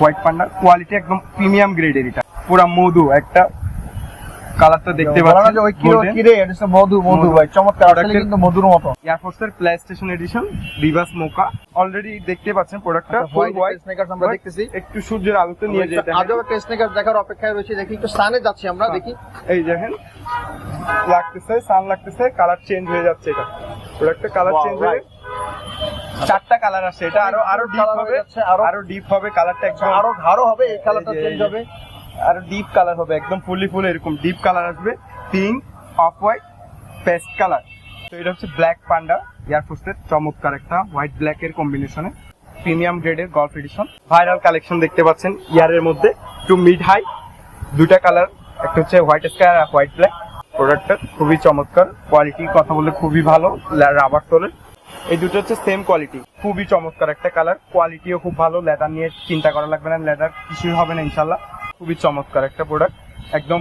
White panda quality একদম premium গ্রেডের এটা। পুরা মধু একটা কালারটা দেখতে পাচ্ছেন ওই কিরে golden। কিরে এটা হচ্ছে মধু মধু। ভাই চমৎকার আসলে কিন্তু মধুর মতো। এয়ারফোর্সের play station edition reverse mocha already দেখতে পাচ্ছেন প্রোডাক্টটা ফুল হোয়াইট স্নেকার্স আমরা দেখতেছি। একটু সূর্যের আলোতে নিয়ে যেতে আজও একটা স্নেকার্স দেখার অপেক্ষায় রয়েছে দেখি একটু সানে যাচ্ছি আমরা দেখি। এই দেখেন লাগতেছে সান লাগতেছে কালার চেঞ্জ হয়ে যাচ্ছে এটা। প্রোডাক্টটা কালার চেঞ্জ হয়ে. চারটা কালার আছে এটা আরও আরও ডিপ হবে। আরো- আরও ডিপ হবে কালারটা একদম। আরও গাঢ় হবে এই কালারটা চেঞ্জ হবে। আরও ডিপ কালার হবে একদম ফুলি ফুল এরকম ডিপ কালার আসবে। Pink off white paste colour তো এটা হচ্ছে ব্ল্যাক পান্ডা এয়ারফোর্সের চমৎকার একটা হোয়াইট ব্ল্যাক এর কম্বিনেশনে প্রিমিয়াম গ্রেডের গল্ফ এডিশন ভাইরাল কালেকশন দেখতে পাচ্ছেন ইয়ারের মধ্যে। টু মিড হাই দুটা কালার একটা হচ্ছে হোয়াইট স্কাই আর হোয়াইট ব্ল্যাক প্রোডাক্টটা খুবই চমৎকার। কোয়ালিটি কথা বললে খুবই ভালো। রাবার তোলের এই দুটো হচ্ছে সেম কোয়ালিটি খুবই চমৎকার একটা কালার কোয়ালিটিও খুব ভালো। লেদার নিয়ে চিন্তা করা লাগবে না। লেদার কিছুই হবে না ইনশাল্লাহ খুবই চমৎকার একটা প্রোডাক্ট একদম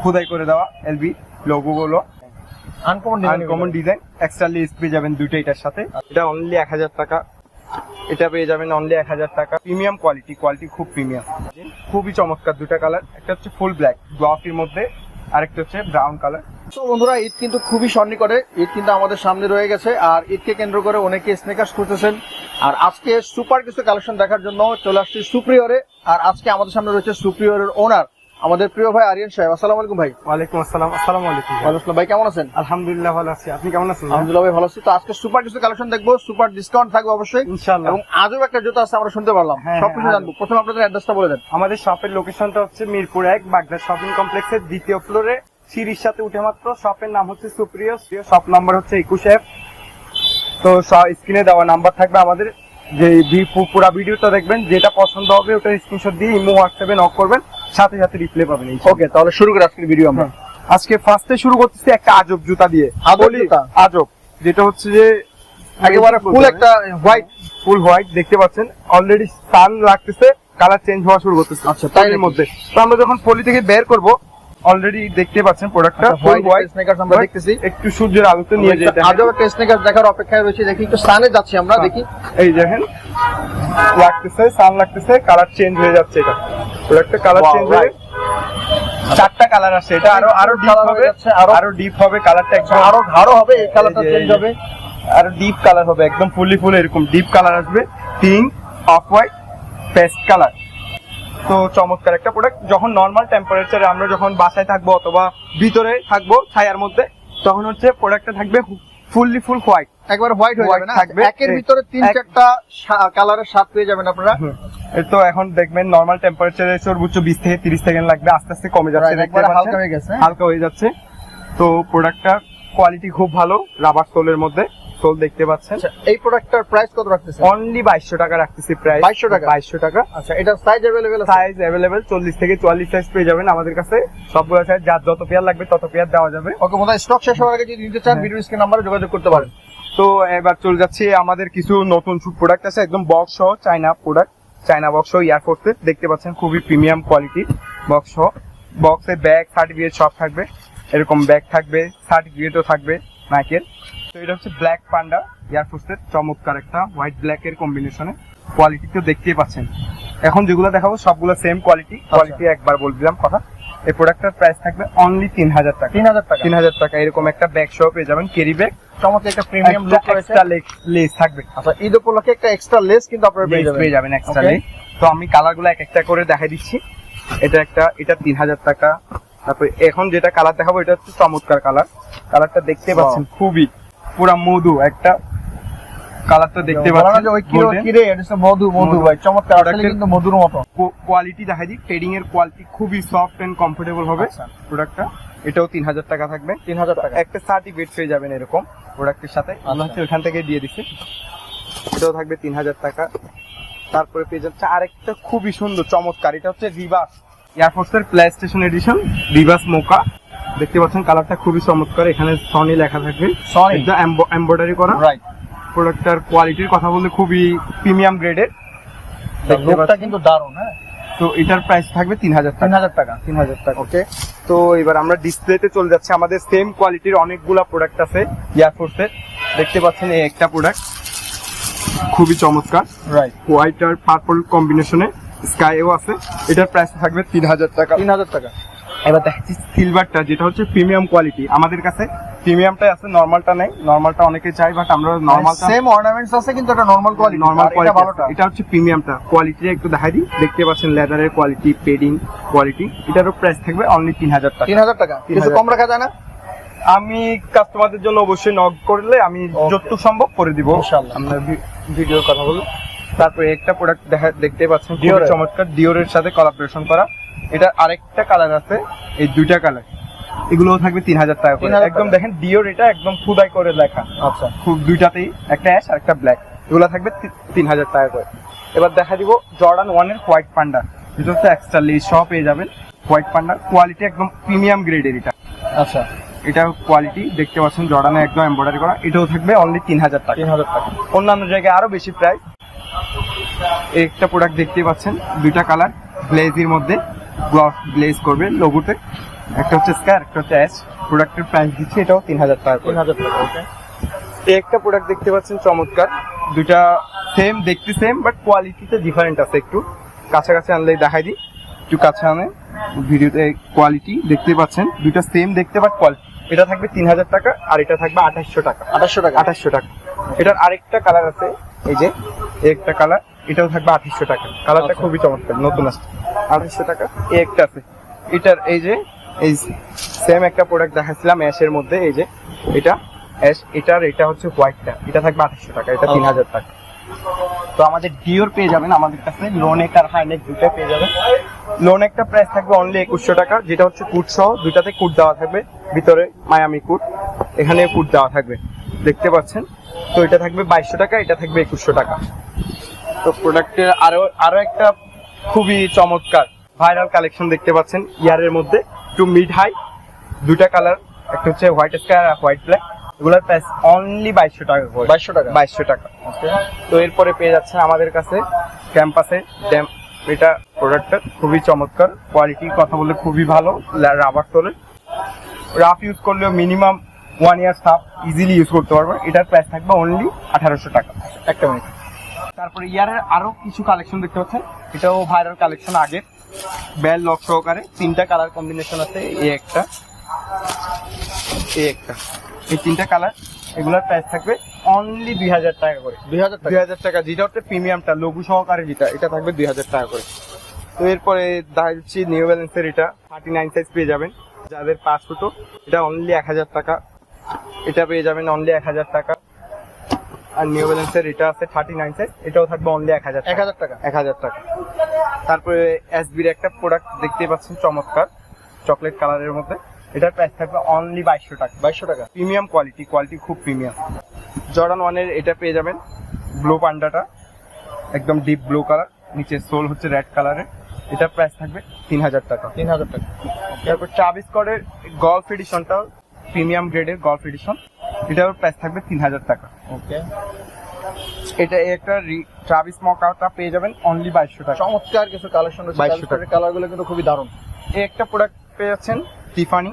খোদাই করে দেওয়া এলবি লোগো গুলো uncommon uncommon design extra lace পেয়ে যাবেন দুটো এটার সাথে। এটা অনলি এক হাজার টাকা। এটা পেয়ে যাবেন অনলি এক হাজার টাকা। প্রিমিয়াম কোয়ালিটি কোয়ালিটি খুব প্রিমিয়াম খুবই চমৎকার দুটো কালার একটা হচ্ছে ফুল ব্ল্যাক গ্লসির মধ্যে আরেকটা হচ্ছে ব্রাউন কালার তো বন্ধুরা, ঈদ কিন্তু খুবই সন্নিকটে। ঈদ কিন্তু আমাদের সামনে রয়ে গেছে। আর ঈদকে কেন্দ্র করে অনেকে স্নেকার্স করতেছেন আর আজকে সুপার কিছু কালেকশন দেখার জন্য চলে আসছি সুপ্রিয়রে। আর আজকে আমাদের সামনে রয়েছে সুপ্রিয়রের ওনার আমাদের প্রিয় ভাই আরিয়ান সাহেব আসসালামু আলাইকুম ভাই। ওয়ালাইকুম আসসালাম আসসালামু আলাইকুম ওয়ালাইকুম আসসালাম ভাই কেমন আছেন? আলহামদুলিল্লাহ ভালো আছি। আপনি কেমন আছেন আলহামদুলিল্লাহ ভাই ভালো আছি। তো আজকে সুপার কিছু কালেকশন দেখব সুপার ডিসকাউন্ট থাকবে অবশ্যই। ইনশাআল্লাহ। এবং আজও একটা জুতো আছে আমরা শুনতে পারলাম। হ্যাঁ, সবকিছু হ্যাঁ, জানব। প্রথমে আপনাদের অ্যাড্রেসটা বলে দেন। আমাদের শপের লোকেশনটা হচ্ছে মিরপুর এক বাগদা শপিং কমপ্লেক্সের দ্বিতীয় ফ্লোরে সিঁড়ির সাথে উঠে মাত্র শপের নাম হচ্ছে সুপ্রিয়। শপ নাম্বার হচ্ছে একুশ এফ তো স্ক্রিনে দেওয়া নাম্বার থাকবে আমাদের। যে পুরা ভিডিওটা দেখবেন যেটা পছন্দ হবে ওটা স্ক্রিনশট দিয়ে ইমো হোয়াটসঅ্যাপে নক করবেন। সাথে সাথে রিপ্লে পাবেন ওকে তাহলে শুরু করে আজকের ভিডিও আমরা। আজকে ফার্স্টে শুরু করতেছি একটা আজব জুতা দিয়ে। আজব আজব। যেটা হচ্ছে যে একেবারে ফুল একটা হোয়াইট ফুল হোয়াইট দেখতে পাচ্ছেন? অলরেডি সান লাগতেছে কালার চেঞ্জ হওয়া শুরু করতেছে আচ্ছা, তাই মধ্যে। তো আমরা যখন পলি থেকে বের করব অলরেডি দেখতে পাচ্ছেন প্রোডাক্টটা ফুল হোয়াইট স্নেকার্স আমরা দেখতেছি। একটু সূর্যের আলোতে নিয়ে যেতে আজও একটা স্নেকার্স দেখার অপেক্ষায় রয়েছে। দেখি একটু সানে যাচ্ছি আমরা দেখি। এই দেখেন লাগতেছে সান লাগতেছে কালার চেঞ্জ হয়ে যাচ্ছে এটা। প্রোডাক্টটা কালার চেঞ্জ হয়ে চারটা কালার আছে এটা আরও আরও ডিপ হয়ে হবে আরো- আরও ডিপ হবে কালারটা একদম। আরও গাঢ় হবে এই কালারটা চেঞ্জ হবে। আর ডিপ কালার হবে একদম ফুলি ফুল এরকম। ডিপ কালার আসবে pink off white paste colour তো চমৎকার একটা প্রোডাক্ট যখন নর্মাল টেম্পারেচারে আমরা যখন বাসায় থাকব অথবা ভিতরে থাকব ছায়ার মধ্যে তখন হচ্ছে প্রোডাক্টটা থাকবে ফুললি ফুল হোয়াইট একবার হোয়াইট হয়ে যাবে না? থাকবে। একের ভিতরে তিন চারটা কালারের স্বাদ পেয়ে যাবেন আপনারা। তো এখন দেখবেন নর্মাল টেম্পারেচারে সর্বোচ্চ বিশ থেকে তিরিশ সেকেন্ড লাগবে আস্তে আস্তে কমে যাচ্ছে দেখতে হালকা হয়ে গেছে, হ্যাঁ? হালকা হয়ে যাচ্ছে। তো প্রোডাক্টটা কোয়ালিটি খুব ভালো রাবার সোলের মধ্যে। সোল দেখতে পাচ্ছেন আচ্ছা এই প্রোডাক্টটার প্রাইস কত রাখতেছেন অনলি বাইশশো টাকা রাখতেছি প্রায় 2200 টাকা? বাইশশো টাকা আচ্ছা এটা সাইজ अवेलेबल আছে সাইজ অ্যাভেলেবেল চল্লিশ থেকে চুয়াল্লিশ সাইজ পেয়ে যাবেন আমাদের কাছে সবগুলো সাইজ যার যত পেয়ার লাগবে তত পেয়ার দেওয়া যাবে ওকে মনে স্টক শেষ হওয়ার আগে যদি নিতে চান হ্যাঁ। ভিডিও স্ক্রিন নাম্বারে যোগাযোগ করতে পারেন তো এবার চলে যাচ্ছি আমাদের কিছু নতুন প্রোডাক্ট আছে একদম বক্স সহ চাইনা প্রোডাক্ট চাইনা বক্স সহ এয়ারফোর্সে দেখতে পাচ্ছেন খুবই প্রিমিয়াম কোয়ালিটি বক্স সহ বক্সে ব্যাগ সার্টিফিকেট সব থাকবে এরকম ব্যাগ থাকবে সার্টিফিকেটও থাকবে নাইকের তো এটা হচ্ছে ব্ল্যাক পান্ডা এয়ারফোর্সের চমৎকার একটা হোয়াইট ব্ল্যাক এর কম্বিনেশনে কোয়ালিটি তো দেখতেই পাচ্ছেন। এখন যেগুলো দেখাবো সবগুলো সেম কোয়ালিটি কোয়ালিটি একবার বলছিলাম কথা। এই প্রোডাক্টের প্রাইস থাকবে অনলি তিন হাজার টাকা। তিন হাজার টাকা। তিন হাজার টাকা। এরকম একটা ব্যাগ সহ পেয়ে যাবেন ক্যারি ব্যাগ চমৎকার একটা প্রিমিয়াম লুক রয়েছে। লেস থাকবে। আচ্ছা ঈদ উপলক্ষে একটা এক্সট্রা লেস কিন্তু আপনারা পেয়ে যাবেন। পেয়ে যাবেন এক্সট্রা. লেস তো আমি কালারগুলো এক একটা করে দেখাই দিচ্ছি। এটা একটা এটা তিন হাজার টাকা। তারপরে এখন যেটা কালার দেখাবো এটা হচ্ছে চমৎকার কালার কালারটা দেখতে. পাচ্ছেন খুবই পুরা মধু একটা কালারটা দেখতে পাচ্ছেন ওই কিরে এটা মধু মধু মধু। ভাই চমৎকার। আসলে কিন্তু মধুর মতো। কোয়ালিটি দেখাই দিই। ট্রেডিং এর কোয়ালিটি খুবই সফট এন্ড কমফোর্টেবল হবে আচ্ছা। প্রোডাক্টটা এটাও তিন হাজার টাকা থাকবে। তিন হাজার টাকা। একটা সার্টিফিকেট পেয়ে যাবেন এরকম প্রোডাক্টের সাথে। আমরা হচ্ছে ওখান থেকে দিয়ে দিচ্ছি এটাও থাকবে তিন হাজার টাকা। তারপরে পেয়ে যাচ্ছে আরেকটা খুবই সুন্দর চমৎকার। এটা হচ্ছে reverse. এয়ারফোর্সের play station edition reverse mocha দেখতে পাচ্ছেন কালারটা খুবই চমৎকার। এখানে সনি লেখা থাকবে? এটা এমব্রয়ডারি করা। রাইট প্রোডাক্টটার কোয়ালিটির কথা বললে খুবই প্রিমিয়াম গ্রেডের লুকটা কিন্তু দারুণ হ্যাঁ? তো এটার প্রাইস থাকবে তিন হাজার তিন টাকা হাজার টাকা। তিন হাজার টাকা। ওকে তো এবার আমরা ডিসপ্লেতে চলে যাচ্ছে। আমাদের সেম কোয়ালিটির অনেকগুলা প্রোডাক্ট আছে এয়ারফোর্সের দেখতে পাচ্ছেন এই একটা প্রোডাক্ট খুবই চমৎকার। রাইট হোয়াইট আর পার্পল কম্বিনেশনে স্কাইও আছে। এটার প্রাইস থাকবে তিন হাজার টাকা। তিন হাজার টাকা। এবার দেখাচ্ছি সিলভারটা যেটা হচ্ছে প্রিমিয়াম কোয়ালিটি আমাদের কাছে প্রিমিয়ামটাই আছে নর্মালটা নেই। নর্মালটা অনেকে চাই বাট আমরা নর্মালটা সেম অর্নামেন্টস আছে কিন্তু এটা নর্মাল কোয়ালিটি নর্মাল ভালোটা। কোয়ালিটি এটা হচ্ছে প্রিমিয়ামটা কোয়ালিটিটা একটু দেখাই দিই। দেখতে পাচ্ছেন লেদারের কোয়ালিটি পেডিং কোয়ালিটি এটারও প্রাইস থাকবে অনলি তিন হাজার টাকা। তিন হাজার টাকা। কিছু কম রাখা যায় না? আমি কাস্টমারদের জন্য অবশ্যই নক করলে আমি. যতটুকু সম্ভব করে দিব। ইনশাআল্লাহ। আমরা ভিডিওর কথা বলব তারপরে একটা প্রোডাক্ট দেখা দেখতে পাচ্ছেন এর? চমৎকার ডিওরের সাথে কোলাবোরেশন করা। এটা আরেকটা কালার আছে এই দুইটা কালার এগুলো থাকবে তিন হাজার টাকা করে। একদম দেখেন ডিওর এটা একদম খুদাই করে লেখা। আচ্ছা। খুব দুইটাতেই একটা অ্যাশ আর একটা ব্ল্যাক এগুলো থাকবে তিন হাজার টাকা করে। এবার দেখা দিব জর্ডান ওয়ানের হোয়াইট পান্ডা যেটা হচ্ছে এক্সট্রা লেস সহ পেয়ে যাবেন। হোয়াইট পান্ডা কোয়ালিটি একদম প্রিমিয়াম গ্রেডের এটা। আচ্ছা। এটা কোয়ালিটি দেখতে পাচ্ছেন জর্ডানে একদম এমব্রয়ডারি করা। এটাও থাকবে অনলি তিন হাজার টাকা। তিন হাজার টাকা। অন্যান্য জায়গায় আরও বেশি প্রাইস একটা প্রোডাক্ট দেখতে পাচ্ছেন দুইটা কালার গ্লেজির মধ্যে গ্লস গ্লেজ করবে লোগোতে একটা হচ্ছে স্কার একটা হচ্ছে অ্যাশ প্রোডাক্টের প্রাইস দিচ্ছি এটাও তিন হাজার টাকা তিন হাজার টাকা একটা প্রোডাক্ট দেখতে পাচ্ছেন চমৎকার। দুইটা সেম দেখতে সেম বাট কোয়ালিটিতে ডিফারেন্ট আছে একটু। কাছাকাছি আনলে দেখাই দিই। একটু কাছে আনে। ভিডিওতে কোয়ালিটি দেখতে পাচ্ছেন। দুইটা সেম দেখতে বাট কোয়ালিটি এটা থাকবে তিন হাজার টাকা আর এটা থাকবে আঠাশশো টাকা। আঠাশশো টাকা। আঠাশশো টাকা। এটার আরেকটা কালার আছে এই যে একটা কালার এটাও থাকবে আঠাশশো টাকা। কালারটা আচ্ছা। খুবই চমৎকার নতুন আসছে। আঠাশশো টাকা এই একটা আছে। এটার এই যে এই সেম একটা প্রোডাক্ট দেখাচ্ছিলাম অ্যাশের মধ্যে এই যে এটা অ্যাশ এটার এটা হচ্ছে হোয়াইটটা এটা থাকবে আঠাশশো টাকা এটা তিন হাজার টাকা। তো আমাদের ডিওর পেয়ে যাবেন আমাদের কাছে লোনেক আর হাইনেক দুটো পেয়ে যাবেন। লোনেকটা প্রাইস থাকবে অনলি একুশশো টাকা যেটা হচ্ছে কুট সহ দুটাতে কুট দেওয়া থাকবে ভিতরে মায়ামি কুট এখানে কুট দেওয়া থাকবে। দেখতে পাচ্ছেন? তো এটা থাকবে বাইশশো টাকা এটা থাকবে একুশশো টাকা। তো প্রোডাক্টের আরও আরও একটা খুবই চমৎকার ভাইরাল কালেকশন দেখতে পাচ্ছেন ইয়ারের মধ্যে। টু মিড হাই দুটা কালার একটা হচ্ছে হোয়াইট স্কাই আর হোয়াইট ব্ল্যাক এগুলোর প্রাইস অনলি বাইশশো টাকা করে। বাইশশো টাকা? বাইশশো টাকা। তো এরপরে পেয়ে যাচ্ছেন আমাদের কাছে ক্যাম্পাসে ড্যাম এটা প্রোডাক্টটা খুবই চমৎকার। কোয়ালিটির কথা বললে খুবই ভালো রাবার তোলে। রাফ ইউজ করলেও minimum one year half easily use করতে পারবেন এটার প্রাইস থাকবে অনলি আঠারোশো টাকা। একটা মিনিট তারপরে ইয়ারের আরও কিছু কালেকশন দেখতে পাচ্ছেন। এটাও ভাইরাল কালেকশন আগের বেল লক সহকারে তিনটা কালার কম্বিনেশন আছে এই একটা এই একটা। এই তিনটা কালার এগুলোর প্রাইস থাকবে অনলি দুই হাজার টাকা করে। দুই হাজার টাকা। দুই হাজার টাকা। যেটা হচ্ছে প্রিমিয়ামটা লঘু সহকারে যেটা এটা থাকবে দুই হাজার টাকা করে। তো এরপরে দেখা যাচ্ছে নিউ ব্যালেন্সের এটা থার্টি নাইন সাইজ পেয়ে যাবেন। যাদের পাঁচ ফুটো এটা অনলি এক হাজার টাকা। এটা পেয়ে যাবেন অনলি এক হাজার টাকা। আর নিউ ব্যালেন্সের এটা আছে থার্টি নাইন সাইজ এটাও থাকবে অনলি এক হাজার এক হাজার টাকা। এক হাজার টাকা। তারপরে এসবির একটা প্রোডাক্ট দেখতেই পাচ্ছেন চমৎকার চকলেট কালারের মধ্যে। এটার প্রাইস থাকবে অনলি বাইশশো টাকা। বাইশশো টাকা। প্রিমিয়াম কোয়ালিটি কোয়ালিটি খুব প্রিমিয়াম জর্ডান ওয়ানের এটা পেয়ে যাবেন ব্লু পান্ডাটা একদম ডিপ ব্লু কালার নিচে সোল হচ্ছে রেড কালারের এটার প্রাইস থাকবে তিন হাজার টাকা। তিন হাজার টাকা। তারপর ট্রাভিস স্কটের গল্ফ এডিশনটাও প্রিমিয়াম গ্রেডের গল্ফ এডিশন। এটার প্রাইস থাকবে তিন হাজার টাকা। ওকে এটা একটা ট্রাভিস মকাটা পেয়ে যাবেন অনলি বাইশশো টাকা। চমৎকার কিছু কালেকশন রয়েছে। 2200 টাকা। কালারগুলো কিন্তু খুবই দারুণ। এই একটা প্রোডাক্ট পেয়ে যাচ্ছেন টিফানি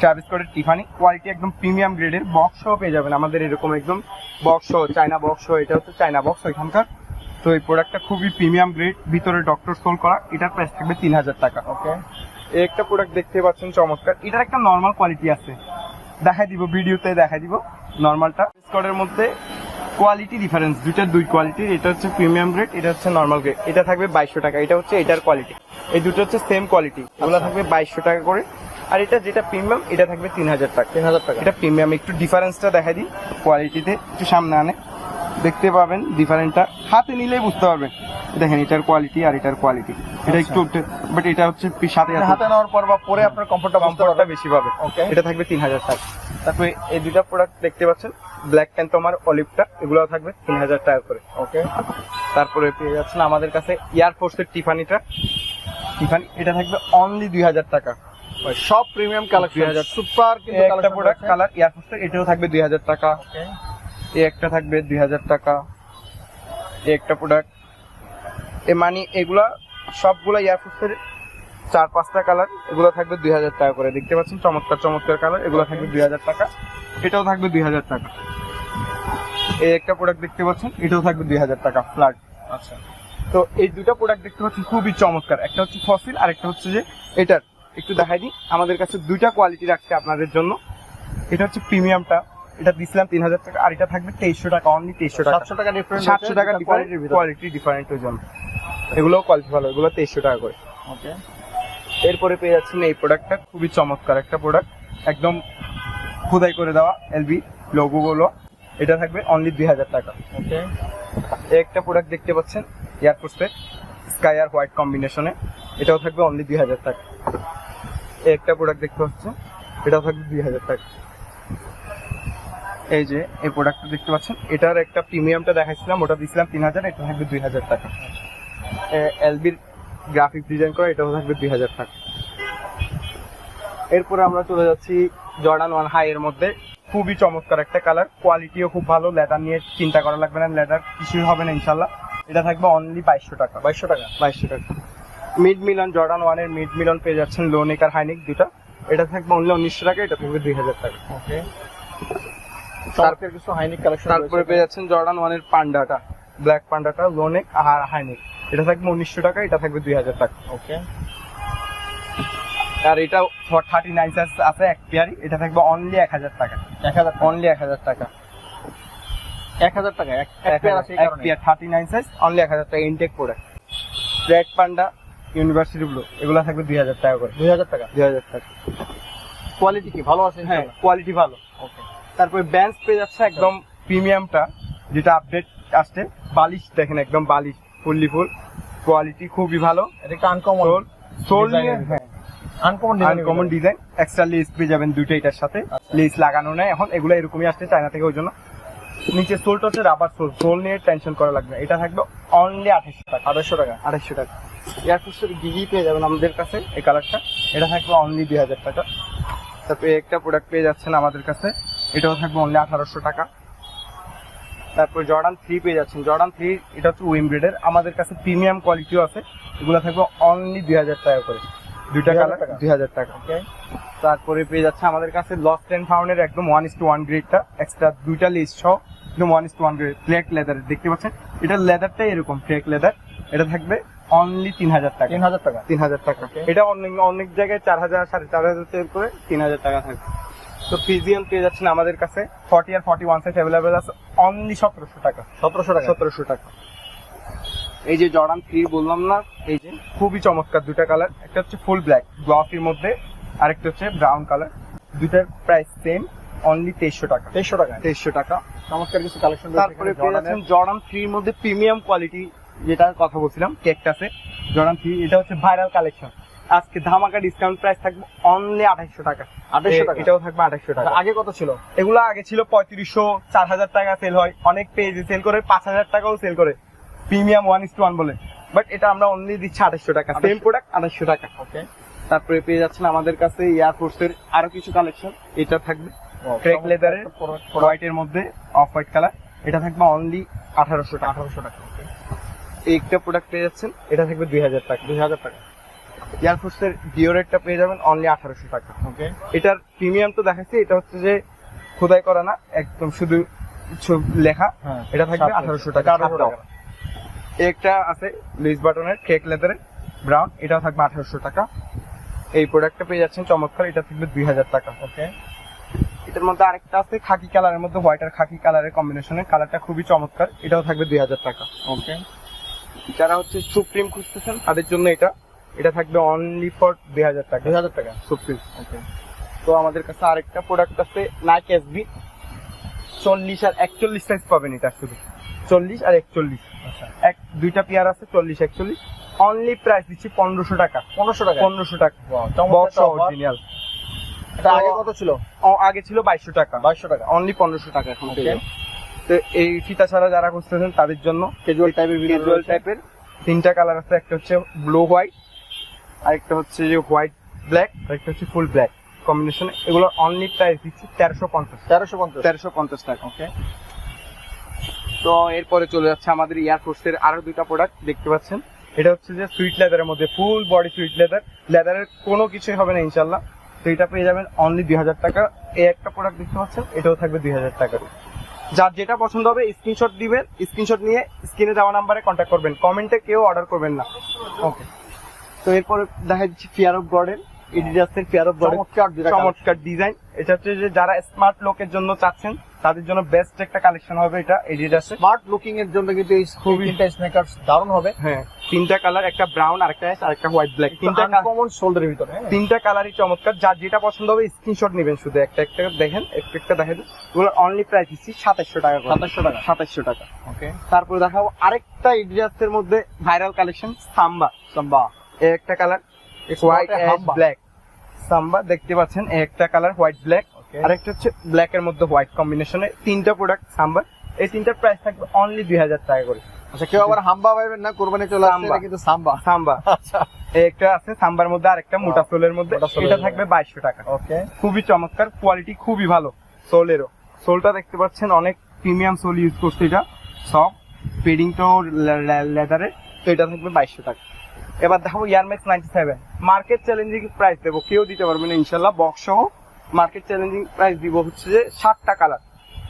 ট্রাভিস স্কটের টিফানি কোয়ালিটি একদম প্রিমিয়াম গ্রেডের বক্স সহ পেয়ে যাবেন আমাদের এরকম একদম বক্স সহ চায়না বক্স সহ। এটা হচ্ছে চায়না বক্স এখানকার তো এই প্রোডাক্টটা খুবই প্রিমিয়াম গ্রেড ভিতরে ডক্টর সোল করা। এটার প্রাইস থাকবে তিন হাজার টাকা। ওকে এই একটা প্রোডাক্ট দেখতে পাচ্ছেন চমৎকার। এটার একটা নর্মাল কোয়ালিটি আছে। দেখাই দিব ভিডিওতে দেখাই দিব নর্মালটা স্কটের মধ্যে কোয়ালিটি ডিফারেন্স দুইটার দুই কোয়ালিটির এটা হচ্ছে প্রিমিয়াম গ্রেড এটা হচ্ছে নর্মাল গ্রেড এটা থাকবে বাইশশো টাকা এটা হচ্ছে এটার কোয়ালিটি এই দুটো হচ্ছে সেম কোয়ালিটি এগুলো থাকবে বাইশশো টাকা করে। আর এটা যেটা প্রিমিয়াম এটা থাকবে তিন হাজার টাকা। তিন হাজার টাকা। এটা প্রিমিয়াম একটু ডিফারেন্সটা দেখা দিই কোয়ালিটিতে একটু সামনে আনে। দেখতে পাবেন ডিফারেন্টটা হাতে নিলেই বুঝতে পারবেন। দেখেন এটার কোয়ালিটি আর এটার কোয়ালিটি এটা একটু বাট এটা হচ্ছে সাথে আছে। হাতে নেওয়ার পর বা পরে আপনার কমফোর্টটা কমফোর্টটা বেশি পাবে। Okay. এটা থাকবে তিন হাজার টাকা। তারপরে এই দুটা প্রোডাক্ট দেখতে পাচ্ছেন ব্ল্যাক প্যান্টমার অলিভটা এগুলো থাকবে তিন হাজার টাকা করে। ওকে তারপরে পেয়ে যাচ্ছেন আমাদের কাছে এয়ারফোর্সের টিফানিটা টিফানি এটা থাকবে অনলি দুই হাজার টাকা। সব প্রিমিয়াম কালেকশন 2000 সুপার কিন্তু একটা প্রোডাক্ট কালার এয়ারফোর্সের এটাও থাকবে দুই হাজার টাকা। এই একটা থাকবে দুই হাজার টাকা এ একটা প্রোডাক্ট এ মানি এগুলা সবগুলো এয়ারফোর্সের চার পাঁচটা কালার এগুলো থাকবে দুই হাজার টাকা করে। দেখতে পাচ্ছেন চমৎকার চমৎকার কালার এগুলো থাকবে দুই হাজার টাকা। এটাও থাকবে দুই হাজার টাকা। এই একটা প্রোডাক্ট দেখতে পাচ্ছেন এটাও থাকবে দুই হাজার টাকা ফ্ল্যাট আচ্ছা। তো এই দুটো প্রোডাক্ট দেখতে পাচ্ছেন খুবই চমৎকার। একটা হচ্ছে ফসিল আর একটা হচ্ছে যে এটার। একটু দেখাই দিই আমাদের কাছে দুইটা কোয়ালিটি রাখছে আপনাদের জন্য। এটা হচ্ছে প্রিমিয়ামটা এটা দিছিলাম তিন হাজার টাকা আর এটা থাকবে তেইশশো টাকা অনলি তেইশশো টাকা। সাতশো টাকা ডিফারেন্স সাতশো টাকা কোয়ালিটি ডিফারেন্ট ওই জন্য এগুলো কোয়ালিটি ভালো এগুলো তেইশশো টাকা করে। ওকে এরপরে পেয়ে যাচ্ছেন এই প্রোডাক্টটা খুবই চমৎকার একটা প্রোডাক্ট একদম খোদাই করে দেওয়া এলবি লোগো গুলো। এটা থাকবে অনলি দুই হাজার টাকা। ওকে একটা প্রোডাক্ট দেখতে পাচ্ছেন এয়ারফোর্সের স্কাই আর হোয়াইট কম্বিনেশনে এটাও থাকবে অনলি দুই হাজার টাকা। একটা প্রোডাক্ট দেখতে পাচ্ছেন এটাও থাকবে দুই হাজার টাকা। এই যে এই প্রোডাক্টটা দেখতে পাচ্ছেন এটার একটা প্রিমিয়ামটা দেখাইছিলাম ওটা দিয়েছিলাম তিন হাজার এটা থাকবে দুই হাজার টাকা। এলবির গ্রাফিক ডিজাইন করা এটাও থাকবে দুই হাজার টাকা। এরপরে আমরা চলে যাচ্ছি জর্ডান ওয়ান হাই এর মধ্যে। খুবই চমৎকার একটা কালার কোয়ালিটিও খুব ভালো লেদার নিয়ে চিন্তা করা লাগবে না লেদার কিছুই হবে না ইনশাল্লাহ। এটা থাকবে অনলি বাইশশো টাকা। বাইশশো টাকা? বাইশশো টাকা। মিড মিলন জর্ডান ওয়ানের মিড মিলন পেয়ে যাচ্ছেন লোনিক আর হাইনিক দুটা। এটা থাকবে অনলি উনিশশো টাকা এটা থাকবে দুই হাজার টাকা। ওকে তারপরে কিছু হাইনিক কালেকশন তারপরে পেয়ে যাচ্ছেন জর্ডান ওয়ানের পান্ডাটা ব্ল্যাক পান্ডাটা লোনেক আর হাইনিক। এটা থাকবে উনিশশো টাকা এটা থাকবে দুই হাজার টাকা। ওকে। আর এটা থার্টি নাইন সাইজ আছে এক পেয়ারি এটা থাকবে অনলি এক হাজার টাকা। এক হাজার অনলি এক হাজার টাকা। এক হাজার টাকা এক এক পেয়ার আছে এই কারণে। থার্টি নাইন সাইজ অনলি এক হাজার টাকা intact product red panda university blue এগুলো থাকবে দুই হাজার টাকা করে। দুই হাজার টাকা। দুই হাজার টাকা। কোয়ালিটি কি? ভালো আছে হ্যাঁ কোয়ালিটি ভালো। ওকে তারপরে ব্যান্স পেয়ে যাচ্ছে একদম প্রিমিয়ামটা যেটা আপডেট আসছে। বালিশ দেখেন একদম বালিশ ফুললি ফুল। কোয়ালিটি খুবই ভালো। এটা একটা আনকমন সোল নিয়ে আনকমন ডিজাইন এক্সট্রা লেস পেয়ে যাবেন দুটো এটার সাথে। আচ্ছা। লেস লাগানো নেই এখন এগুলো এরকমই আসছে চায়না থেকে ওই জন্য। নিচে সোলটা হচ্ছে রাবার সোল সোল নিয়ে টেনশন করা লাগবে। এটা থাকবে অনলি আঠাশশো টাকা। আড়াইশো টাকা? আড়াইশো টাকা। এয়ারফোর্সের গিগি পেয়ে যাবেন আমাদের কাছে এই কালারটা এটা থাকবে অনলি দুই হাজার টাকা। তারপরে একটা প্রোডাক্ট পেয়ে যাচ্ছেন আমাদের কাছে। এটাও থাকবে অনলি আঠারোশো টাকা। তারপর জর্ডান থ্রি পেয়ে যাচ্ছেন। জর্ডান থ্রি এটা হচ্ছে উইমব্রেডের আমাদের কাছে প্রিমিয়াম কোয়ালিটিও আছে। এগুলো থাকবে অনলি দুই হাজার টাকা করে। দুইটা কালার দুই হাজার টাকা। তারপরে পেয়ে যাচ্ছে আমাদের কাছে লস টেন ফাউন্ডের একদম ওয়ান ইস টু ওয়ান গ্রেডটা এক্সট্রা দুইটা লিস্ট সহ একদম one is to one grade flake leather দেখতে পাচ্ছেন? এটা লেদারটাই এরকম ফ্লেক লেদার এটা থাকবে অনলি তিন হাজার টাকা। তিন হাজার টাকা। তিন হাজার টাকা। এটা অনেক অনেক জায়গায় চার হাজার সাড়ে চার হাজার সেল করে তিন হাজার টাকা থাকবে। তো ফিজিয়ান পেয়ে যাচ্ছেন আমাদের কাছে। ফর্টি আর ফর্টি ওয়ান সাইজ অ্যাভেলেবেল আছে। অনলি সতেরোশো টাকা। সতেরোশো টাকা? সতেরোশো টাকা। এই যে জর্ডান থ্রি বললাম না এই যে খুবই চমৎকার দুটা কালার একটা হচ্ছে ফুল ব্ল্যাক গ্লসির মধ্যে আরেকটা হচ্ছে ব্রাউন কালার দুটার প্রাইস সেম অনলি তেইশশো টাকা। তেইশশো টাকা। তেইশশো টাকা। চমৎকার কিছু কালেকশন তারপরে পেয়ে যাচ্ছেন জর্ডান থ্রির মধ্যে প্রিমিয়াম কোয়ালিটি যেটার কথা বলছিলাম কেকটাসে জর্ডান থ্রি এটা হচ্ছে ভাইরাল কালেকশন আজকে ধামাকা ডিসকাউন্ট প্রাইস থাকবে অনলি আঠাইশো টাকা। আঠাইশশো টাকা। এটাও থাকবে আঠাইশো টাকা। আগে কত ছিল? এগুলো আগে ছিল পঁয়ত্রিশশো চার হাজার টাকা সেল হয়। অনেক পেজে সেল করে পাঁচ হাজার টাকাও সেল করে। Premium one is to one বলে। বাট এটা আমরা অনলি দিচ্ছি আঠাইশো টাকা। সেম প্রোডাক্ট আঠাইশো টাকা। ওকে তারপরে পেয়ে যাচ্ছেন আমাদের কাছে এয়ারফোর্স এর আরও কিছু কালেকশন এটা থাকবে ক্রেক লেদারের হোয়াইট এর মধ্যে। অফ হোয়াইট কালার এটা থাকবে অনলি আঠারোশো টাকা। আঠারোশো টাকা। এই একটা প্রোডাক্ট পেয়ে যাচ্ছেন। এটা থাকবে দুই হাজার টাকা। দুই হাজার টাকা। এয়ারফোর্সের ডিওরেটটা পেয়ে যাবেন অনলি আঠারোশো টাকা ওকে এটার প্রিমিয়াম তো দেখাচ্ছি এটা হচ্ছে যে খোদাই করা না একদম শুধু লেখা হ্যাঁ এটা থাকবে আঠারোশো টাকা। একটা আছে লুইস বাটনের কেক লেদারের ব্রাউন এটাও থাকবে আঠারোশো টাকা। এই প্রোডাক্টটা পেয়ে যাচ্ছেন চমৎকার এটা থাকবে দুই হাজার টাকা ওকে এটার মধ্যে আরেকটা আছে খাকি কালারের মধ্যে হোয়াইট আর খাকি কালারের কম্বিনেশনের কালারটা খুবই চমৎকার এটাও থাকবে দুই হাজার টাকা ওকে যারা হচ্ছে সুপ্রিম খুঁজতেছেন তাদের জন্য এটা এটা থাকবে অনলি ফর দুই হাজার টাকা। দুই হাজার টাকা সুপ্রিম ওকে তো আমাদের কাছে আরেকটা প্রোডাক্ট আছে নাইক এসবি চল্লিশ আর একচল্লিশ সাইজ পাবেন এটা শুধু। চল্লিশ আর একচল্লিশ। আচ্ছা। এক দুইটা পেয়ার আছে চল্লিশ একচল্লিশ। অনলি প্রাইস দিচ্ছি পনেরোশো টাকা। পনেরোশো টাকা? পনেরোশো টাকা। বক্স অরিজিনাল এটা আগে কত ছিল? আগে ছিল বাইশশো টাকা। বাইশশো টাকা। অনলি পনেরোশো টাকা এখন। তো এই ফিতা ছাড়া যারা খুঁজতেছেন তাদের জন্য ক্যাজুয়াল টাইপের ক্যাজুয়াল টাইপের তিনটা কালার আছে। একটা হচ্ছে ব্লু হোয়াইট আরেকটা হচ্ছে যে হোয়াইট ব্ল্যাক আরেকটা হচ্ছে ফুল ব্ল্যাক কম্বিনেশন এগুলো অনলি প্রাইস দিচ্ছি তেরোশো পঞ্চাশ। তেরোশো পঞ্চাশ। তেরোশো পঞ্চাশ টাকা ওকে তো এরপরে চলে যাচ্ছে আমাদের এয়ারফোর্সের আরও দুইটা প্রোডাক্ট দেখতে পাচ্ছেন? এটা হচ্ছে যে সুইট লেদারের মধ্যে ফুল বডি সুইট লেদার লেদারের কোনো কিছুই হবে না ইনশাল্লাহ তো এটা পেয়ে যাবেন অনলি দুই হাজার টাকা। এই একটা প্রোডাক্ট দেখতে পাচ্ছেন এটাও থাকবে দুই হাজার টাকা। যার যেটা পছন্দ হবে স্ক্রিনশট দিবেন স্ক্রিনশট নিয়ে স্ক্রিনে দেওয়া নাম্বারে কন্ট্যাক্ট করবেন। কমেন্টে কেউ অর্ডার করবেন না। ওকে তো এরপরে দেখা যাচ্ছে ফিয়ার অফ গর্ডেন এডিডাসের ফিয়ার অফ গর্ডেন চমৎকার চমৎকার ডিজাইন এটা হচ্ছে যে যারা স্মার্ট লোকের জন্য চাচ্ছেন তাদের জন্য বেস্ট একটা কালেকশন হবে এটা এডিডাসের স্মার্ট লুকিং এর জন্য কিন্তু এই খুবই- তিনটা স্নেকার্স দারুণ হবে। হ্যাঁ তিনটা কালার একটা ব্রাউন আরেকটা অ্যাশ আরেকটা হোয়াইট ব্ল্যাক তিনটা কমন শোল্ডারের ভিতরে হ্যাঁ? তিনটা কালারই চমৎকার। যার যেটা পছন্দ হবে স্ক্রিনশট নেবেন শুধু। একটা একটা দেখেন একটা একটা দেখেন। এগুলোর অনলি প্রাইস দিচ্ছি সাতাশশো টাকা 2700 টাকা। সাতাশশো টাকা। ওকে তারপরে দেখাবো আরেকটা ইডিয়াসের মধ্যে ভাইরাল কালেকশন সাম্বা সাম্বা একটা colour. White hamba. Black Samba দেখতে পাচ্ছেন একটা কালার হোয়াইট ব্ল্যাক. আরেকটা হচ্ছে ব্ল্যাক এর মধ্যে হোয়াইট কম্বিনেশনে তিনটা প্রোডাক্ট সাম্বা। এই তিনটার প্রাইস থাকবে অনলি দুই হাজার টাকা করে। আচ্ছা কেউ আবার হাম্বা ভাইবেন না কোরবানি চলে আসছে কিন্তু সাম্বা। সাম্বা। আচ্ছা। এই একটা আছে সাম্বার মধ্যে আরেকটা মোটা সোলের মধ্যে। এটা থাকবে বাইশশো টাকা। ওকে খুবই চমৎকার কোয়ালিটি খুবই ভালো সোলেরও। সোলটা দেখতে পাচ্ছেন অনেক প্রিমিয়াম সোল ইউজ করছে এটা। সফট পেডিংটাও লেদারে তো এটা থাকবে বাইশশো টাকা। এবার দেখাবো Air Max ninety seven market challenging price দেবো। কেউ দিতে পারবে না ইনশাল্লাহ বক্স সহ মার্কেট চ্যালেঞ্জিং প্রাইস দিব হচ্ছে যে ষাটটা কালার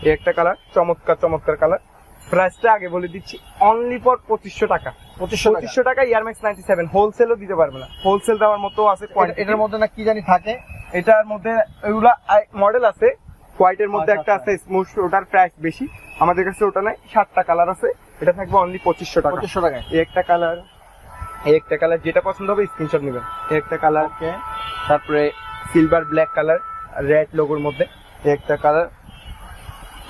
এই একটা কালার চমৎকার চমৎকার কালার প্রাইসটা আগে বলে দিচ্ছি অনলি ফর পঁচিশশো টাকা। পঁচিশশো টাকা। টাকা ইয়ারম্যাক্স নাইনটি সেভেন হোলসেলও দিতে পারবে না। হোলসেল দেওয়ার মতো আছে এটার মধ্যে না কি জানি থাকে? এটার মধ্যে এগুলা মডেল আছে। হোয়াইটের মধ্যে আচ্ছা, একটা আচ্ছা। আছে স্মুথ ওটার প্রাইস বেশি। আমাদের কাছে ওটা নাই সাতটা কালার আছে। এটা থাকবে অনলি পঁচিশশো টাকা। পঁচিশশো টাকায়। এই একটা কালার এই একটা কালার যেটা পছন্দ হবে স্ক্রিনশট নেবেন। এই একটা কালার তারপরে সিলভার ব্ল্যাক কালার রেড লোগোর মধ্যে। এই একটা কালার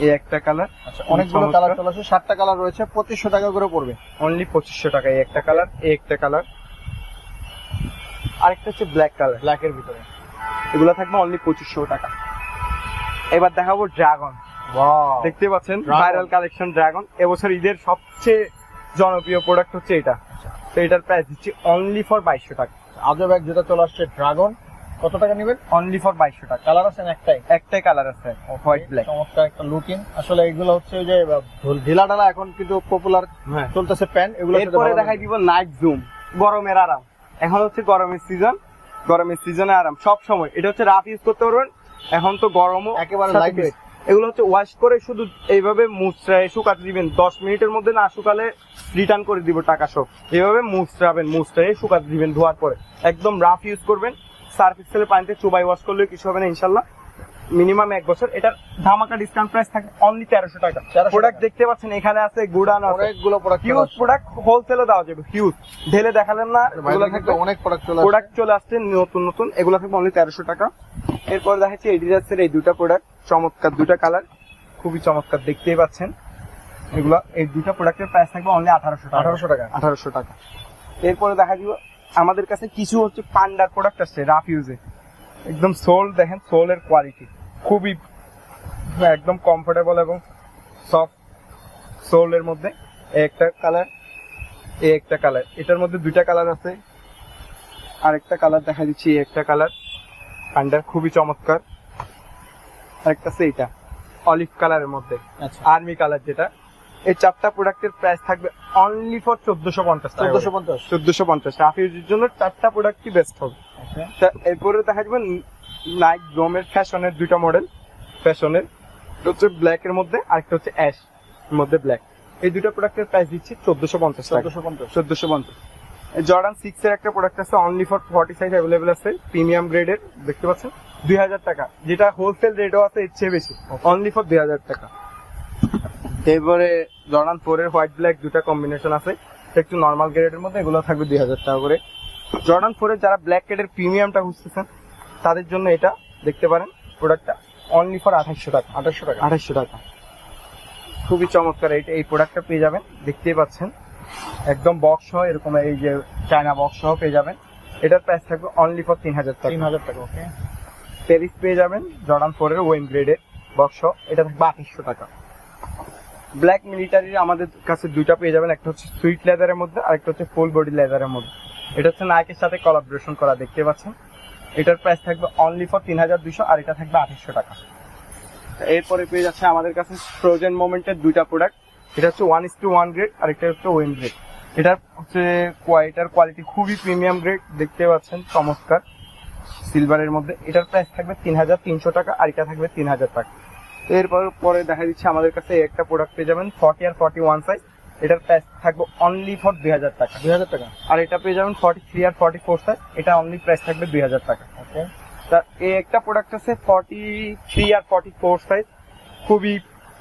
এই একটা কালার আচ্ছা অনেকগুলো কালার চলে আসে সাতটা কালার রয়েছে পঁচিশশো টাকা করে পড়বে। অনলি পঁচিশশো টাকা এই একটা কালার এই একটা কালার আরেকটা হচ্ছে ব্ল্যাক কালার ব্ল্যাক এর ভিতরে। এগুলো থাকবে অনলি পঁচিশশো টাকা। এবার দেখাবো ড্রাগন ওয়াও দেখতে পাচ্ছেন ভাইরাল কালেকশন ড্রাগন এবছর ঈদের সবচেয়ে জনপ্রিয় প্রোডাক্ট হচ্ছে এটা। তো এটার প্রাইস দিচ্ছি অনলি ফর বাইশশো টাকা। আজব এক যেটা চলে আসছে ড্রাগন কত টাকা নেবেন? অনলি ফর বাইশশো টাকা। কালার আছে একটাই? একটাই কালার আছে হোয়াইট ব্ল্যাক চমৎকার একটা লুকিং আসলে এগুলো হচ্ছে ওই যে ঢিলা ঢালা এখন কিন্তু পপুলার হ্যাঁ। চলতেছে প্যান্ট এগুলো এরপরে দেখাই দিব নাইট জুম গরমের আরাম। এখন হচ্ছে গরমের সিজন গরমের সিজনে আরাম। সব সময়। এটা হচ্ছে রাফ ইউজ করতে পারবেন। এখন তো গরমও একেবারে lightweight। এগুলো হচ্ছে ওয়াশ করে শুধু এইভাবে মুচড়ায় শুকাতে দিবেন। দশ মিনিটের মধ্যে না শুকালে রিটার্ন করে দিব টাকা সব এইভাবে মুচড়াবেন মুচড়ায় শুকাতে দিবেন ধোয়ার পরে। একদম রাফ ইউজ করবেন। সার্ফ এক্সেলের পানিতে চুবাই ওয়াশ করলে কিছু হবে না ইনশাল্লাহ। মিনিমাম এক বছর। এটার ধামাকা ডিসকাউন্ট প্রাইস থাকে অনলি তেরোশো টাকা। প্রোডাক্ট দেখতে পাচ্ছেন এখানে আছে গুড়ানো অনেকগুলো প্রোডাক্ট হিউজ প্রোডাক্ট হোলসেলও দেওয়া যাবে হিউজ ঢেলে দেখালেন না অনেক প্রোডাক্ট চলে প্রোডাক্ট চলে আসছে নতুন নতুন। এগুলো থাকবে অনলি তেরোশো টাকা। এরপর দেখাচ্ছি এডিডাসের এই দুটা প্রোডাক্ট চমৎকার দুটা কালার খুবই চমৎকার দেখতেই পাচ্ছেন। এগুলো এই দুটা প্রোডাক্টের প্রাইস থাকবে অনলি আঠারোশো টাকা। আঠারোশো টাকা। আঠারোশো টাকা। এরপরে দেখা দিব আমাদের কাছে কিছু হচ্ছে পান্ডার প্রোডাক্ট আসছে রাফ ইউজে একদম সোল দেখেন সোলের কোয়ালিটি খুবই একদম কমফোর্টেবল এবং সফট সোলের মধ্যে একটা কালার এ একটা কালার এটার মধ্যে দুইটা কালার আছে। আরেকটা কালার দেখা দিচ্ছি এই একটা কালার পান্ডার খুবই চমৎকার। আরেকটা আছে এইটা অলিভ কালারের মধ্যে আচ্ছা। আর্মি কালার যেটা। এই চারটা প্রোডাক্টের প্রাইস থাকবে অনলি ফর চোদ্দশো পঞ্চাশ চোদ্দশো পঞ্চাশ। চোদ্দশো পঞ্চাশ রাফ ইউজের জন্য চারটা প্রোডাক্টই বেস্ট হবে। তা এরপরে দেখা যাবে নাইক ডোমের ফ্যাশনের দুইটা মডেল ফ্যাশনের হচ্ছে ব্ল্যাক এর মধ্যে আরেকটা হচ্ছে অ্যাশ এর মধ্যে ব্ল্যাক এই দুটো প্রোডাক্টের প্রাইস দিচ্ছি চোদ্দশো পঞ্চাশ চোদ্দশো পঞ্চাশ। চোদ্দশো পঞ্চাশ। জর্ডান সিক্স এর একটা প্রোডাক্ট আছে only for forty size available আছে প্রিমিয়াম গ্রেডের দেখতে পাচ্ছেন? দুই হাজার টাকা। যেটা হোলসেল রেটও আছে এর চেয়ে বেশি। অনলি ফর দুই হাজার টাকা। এরপরে জর্ডান ফোর এর হোয়াইট ব্ল্যাক দুটা কম্বিনেশন আছে। একটু নর্মাল গ্রেডের মধ্যে এগুলো থাকবে দুই হাজার টাকা করে। জর্ডান ফোর এর যারা ব্ল্যাক গ্রেডের প্রিমিয়ামটা খুঁজতেছেন তাদের জন্য এটা দেখতে পারেন প্রোডাক্টটা অনলি ফর আঠাশশো টাকা। আঠাশশো টাকা। আঠাশশো টাকা। খুবই চমৎকার এই এই প্রোডাক্টটা পেয়ে যাবেন। দেখতেই পাচ্ছেন। একদম বক্স সহ এরকম এই যে চায়না বক্স সহ পেয়ে যাবেন। এটার প্রাইস থাকবে অনলি ফর তিন হাজার টাকা। তিন হাজার টাকা ওকে প্যারিস পেয়ে যাবেন জর্ডান ফোর এর ওয়েন গ্রেডের বক্স সহ এটা থাকবে আঠাশশো টাকা। ব্ল্যাক মিলিটারির আমাদের কাছে দুইটা পেয়ে যাবেন একটা হচ্ছে সুইট লেদারের মধ্যে আর একটা হচ্ছে ফুল বডি লেদারের মধ্যে। এটা হচ্ছে নাইকের সাথে কোলাবোরেশন করা দেখতে পাচ্ছেন? এটার প্রাইস থাকবে অনলি ফর তিন হাজার দুশো আর এটা থাকবে আঠাশশো টাকা। এরপরে পেয়ে যাচ্ছে আমাদের কাছে ফ্রোজেন মোমেন্টের দুইটা প্রোডাক্ট এটা হচ্ছে one is to one grade আর এটা হচ্ছে ওয়েন গ্রেড এটার হচ্ছে এটার কোয়ালিটি খুবই প্রিমিয়াম গ্রেড দেখতে পাচ্ছেন চমৎকার। সিলভারের মধ্যে এটার প্রাইস থাকবে তিন হাজার তিনশো টাকা আর এটা থাকবে তিন হাজার টাকা। এরপর পরে দেখা দিচ্ছে আমাদের কাছে একটা প্রোডাক্ট পেয়ে যাবেন ফর্টি আর ফর্টি ওয়ান সাইজ এটার প্রাইস থাকবে অনলি ফর দুই হাজার টাকা। দুই হাজার টাকা? আর এটা পেয়ে যাবেন ফর্টি থ্রি আর ফর্টি ফোর সাইজ এটা অনলি প্রাইস থাকবে দুই হাজার টাকা। ওকে তা এই একটা প্রোডাক্ট আছে ফর্টি থ্রি আর ফর্টি ফোর সাইজ খুবই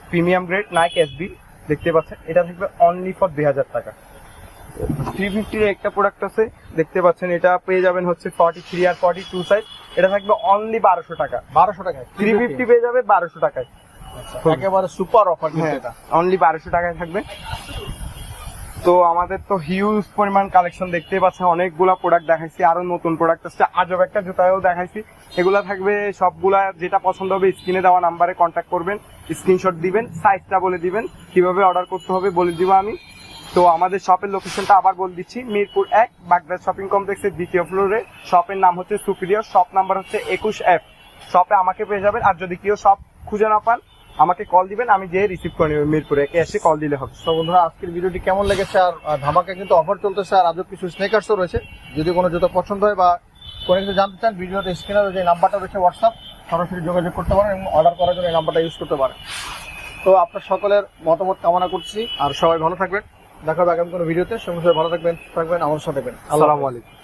প্রিমিয়াম গ্রেড নাইক এসবি দেখতে পাচ্ছেন এটা থাকবে অনলি ফর দুই হাজার টাকা। থ্রি ফিফটির একটা প্রোডাক্ট আছে দেখতে পাচ্ছেন এটা পেয়ে যাবেন হচ্ছে ফর্টি থ্রি আর ফর্টি টু সাইজ এটা থাকবে অনলি বারোশো টাকা বারোশো টাকায়। থ্রি ফিফটি পেয়ে যাবে বারোশো টাকায়। একেবারে সুপার অফার এটা। অনলি বারোশো টাকায় থাকবে। তো আমাদের তো হিউজ পরিমাণ কালেকশন দেখতেই পাচ্ছেন, অনেকগুলা প্রোডাক্ট দেখাইছি, আরও নতুন প্রোডাক্ট আসছে, আজব একটা জুতাও দেখাইছি। এগুলা থাকবে, সবগুলা যেটা পছন্দ হবে স্ক্রিনে দেওয়া নাম্বারে কন্ট্যাক্ট করবেন স্ক্রিনশট দিবেন সাইজটা বলে দিবেন, কীভাবে অর্ডার করতে হবে বলে দিব আমি। তো আমাদের শপের লোকেশনটা আবার বলে দিচ্ছি, মিরপুর এক, বাগদাদ শপিং কমপ্লেক্সের দ্বিতীয় ফ্লোরে শপের নাম হচ্ছে সুপিরিয়র শপ নাম্বার হচ্ছে একুশ এফ শপে আমাকে পেয়ে যাবেন, আর যদি কেউ শপ খুঁজে না পান আমাকে কল দিবেন, আমি যেয়ে রিসিভ করে নেব মিরপুরে। একে এসে কল দিলে হবে। তো বন্ধুরা, আজকের ভিডিওটি কেমন লেগেছে? আর ধামাকা কিন্তু অফার চলতেছে, আর আজও কিছু স্নেকার্সও রয়েছে। যদি কোনো জুতো পছন্দ হয় বা কোনো কিছু জানতে চান, ভিডিওতে স্ক্রিনের যে নাম্বারটা রয়েছে হোয়াটসঅ্যাপ সরাসরি যোগাযোগ করতে পারেন এবং অর্ডার করার জন্য এই নাম্বারটা ইউজ করতে পারেন। তো আপনার সকলের মতামত কামনা করছি, আর সবাই ভালো থাকবেন। দেখা হবে আগামী কোনো ভিডিওতে। সঙ্গে সঙ্গে ভালো থাকবেন থাকবেন, আমার সাথে থাকবেন। আসসালামু আলাইকুম।